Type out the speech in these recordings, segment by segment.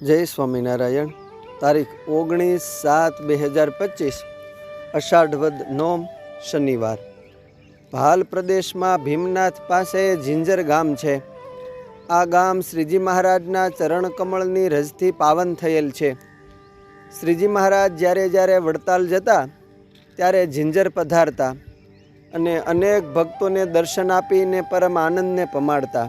જય સ્વામિનારાયણ. તારીખ ઓગણીસ સાત બે હજાર પચીસ અષાઢ વદ નોમ, શનિવાર. ભાલ પ્રદેશમાં ભીમનાથ પાસે જિંજર ગામ છે. આ ગામ શ્રીજી મહારાજના ચરણકમળની રજથી પાવન થયેલ છે. શ્રીજી મહારાજ જ્યારે જ્યારે વડતાલ જતા, ત્યારે ઝિંજર પધારતા અને અનેક ભક્તોને દર્શન આપીને પરમ આનંદને પમાડતા.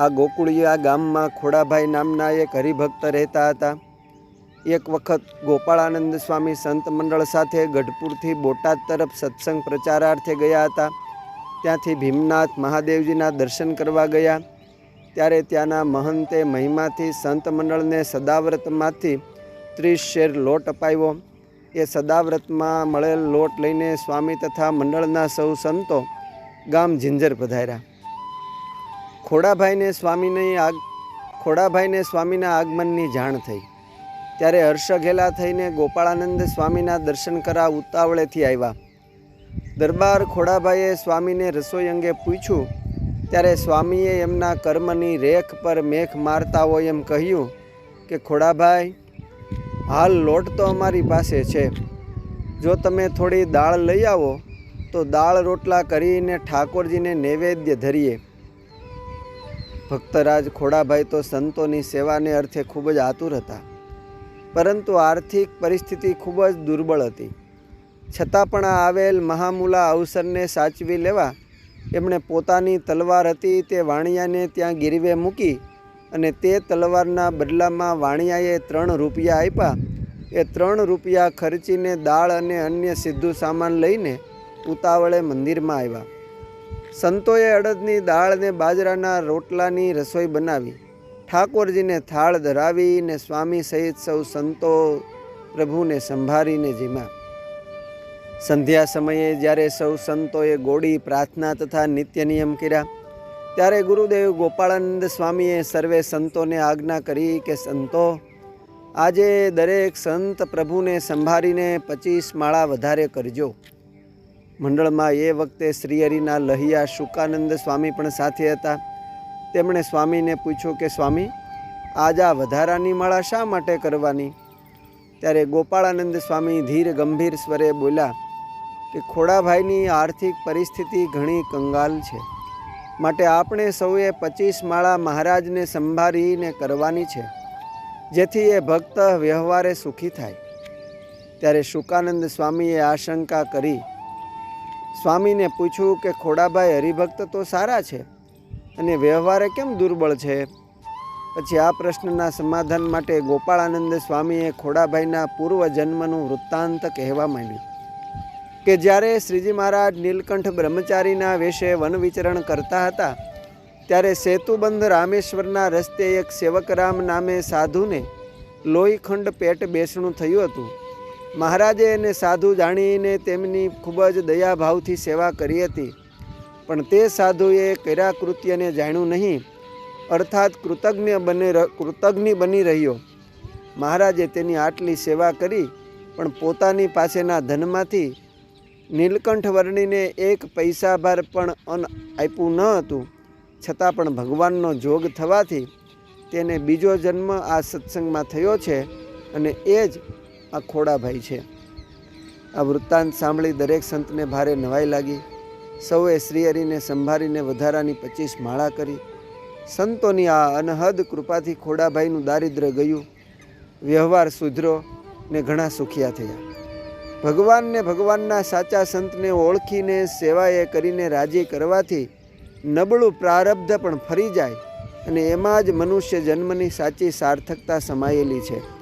આ ગોકુળિયા ગામમાં ખોડાભાઈ નામના એક હરિભક્ત રહેતા હતા. એક વખત ગોપાળાનંદ સ્વામી સંત મંડળ સાથે ગઢપુરથી બોટાદ તરફ સત્સંગ પ્રચારાર્થે ગયા હતા. ત્યાંથી ભીમનાથ મહાદેવજીના દર્શન કરવા ગયા. ત્યારે ત્યાંના મહંતે મહિમાથી સંત મંડળને સદાવ્રતમાંથી ત્રીસ શેર લોટ અપાવ્યો. એ સદાવ્રતમાં મળેલ લોટ લઈને સ્વામી તથા મંડળના સૌ સંતો ગામ ઝિંઝર પધાર્યા. ખોડાભાઈને સ્વામીની આગ, ખોડાભાઈને સ્વામીના આગમનની જાણ થઈ. ત્યારે હર્ષઘેલા થઈને ગોપાળાનંદ સ્વામીના દર્શન કરા ઉતાવળેથી આવ્યા. દરબાર ખોડાભાઈએ સ્વામીને રસોઈ અંગે પૂછ્યું, ત્યારે સ્વામીએ એમના કર્મની રેખ પર મેખ મારતા હોય એમ કહ્યું કે, ખોડાભાઈ, હાલ લોટ તો અમારી પાસે છે. જો તમે થોડી દાળ લઈ આવો, તો દાળ રોટલા કરીને ઠાકોરજીને નૈવેદ્ય ધરીએ. ભક્તરાજ ખોડાભાઈ તો સંતોની સેવાને અર્થે ખૂબ જ આતુર હતા. પરંતુ આર્થિક પરિસ્થિતિ ખૂબ જ દુર્બળ હતી. છતાં પણ આ આવેલ મહામૂલા અવસરને સાચવી લેવા એમણે પોતાની તલવાર હતી તે વાણિયાને ત્યાં ગીરવે મૂકી અને તે તલવારના બદલામાં વાણિયાએ ત્રણ રૂપિયા આપ્યા. એ ત્રણ રૂપિયા ખર્ચીને દાળ અને અન્ય સીધું સામાન લઈને ઉતાવળે મંદિરમાં આવ્યા. સંતોએ અડદની દાળ ને બાજરાના રોટલાની રસોઈ બનાવી. ઠાકોરજીને થાળ ધરાવી ને સ્વામી સહિત સૌ સંતો પ્રભુને સંભાળીને જીમા સંધ્યા સમયે જ્યારે સૌ સંતોએ ગોળી પ્રાર્થના તથા નિત્ય નિયમ કર્યા, ત્યારે ગુરુદેવ ગોપાળાનંદ સ્વામીએ સર્વે સંતોને આજ્ઞા કરી કે, સંતો, આજે દરેક સંત પ્રભુને સંભાળીને પચીસ માળા વધારે કરજો. મંડળમાં એ વખતે શ્રીહરિના લહિયા શુકાનંદ સ્વામી પણ સાથે હતા. તેમણે સ્વામીને પૂછ્યું કે, સ્વામી, આજ આ વધારાની માળા શા માટે કરવાની? ત્યારે ગોપાળાનંદ સ્વામી ધીર ગંભીર સ્વરે બોલ્યા કે, ખોડાભાઈની આર્થિક પરિસ્થિતિ ઘણી કંગાલ છે. માટે આપણે સૌએ પચીસ માળા મહારાજને સંભાળીને કરવાની છે, જેથી એ ભક્ત વ્યવહારે સુખી થાય. ત્યારે શુકાનંદ સ્વામીએ આશંકા કરી સ્વામીને પૂછ્યું કે, ખોડાભાઈ, હરિભક્ત તો સારા છે અને વ્યવહારે કેમ દુર્બળ છે? પછી આ પ્રશ્નના સમાધાન માટે ગોપાળાનંદ સ્વામીએ ખોડાભાઈના પૂર્વ જન્મનું વૃત્તાંત કહેવા માંડ્યું કે, જ્યારે શ્રીજી મહારાજ નીલકંઠ બ્રહ્મચારીના વેશે વન વિચરણ કરતા હતા, ત્યારે સેતુબંધ રામેશ્વરના રસ્તે એક સેવકરામ નામે સાધુને લોહીખંડ પેટ બેસણું થયું હતું. મહારાજે એને સાધુ જાણીને તેમની ખૂબ જ દયાભાવથી સેવા કરી હતી. પણ તે સાધુએ કર્યા કૃત્યને જાણ્યું નહીં. અર્થાત કૃતજ્ઞ બને કૃતજ્ઞ બની રહ્યો. મહારાજે તેની આટલી સેવા કરી, પણ પોતાની પાસેના ધનમાંથી નીલકંઠ વર્ણીને એક પૈસા ભાર પણ અન આપ્યું ન હતું. છતાં પણ ભગવાનનો જોગ થવાથી તેને બીજો જન્મ આ સત્સંગમાં થયો છે અને એ જ આ ખોડાભાઈ છે. આ વૃત્તાંત સાંભળી દરેક સંતને ભારે નવાઈ લાગી. સૌએ શ્રીહરિને સંભાળીને વધારાની પચીસ માળા કરી. સંતોની આ અનહદ કૃપાથી ખોડાભાઈનું દારિદ્ર્ય ગયું. વ્યવહાર સુધરો ને ઘણા સુખિયા થયા. ભગવાનને ભગવાનના સાચા સંતને ઓળખીને સેવાએ કરીને રાજી કરવાથી નબળું પ્રારબ્ધ પણ ફરી જાય અને એમાં જ મનુષ્ય જન્મની સાચી સાર્થકતા સમાયેલી છે.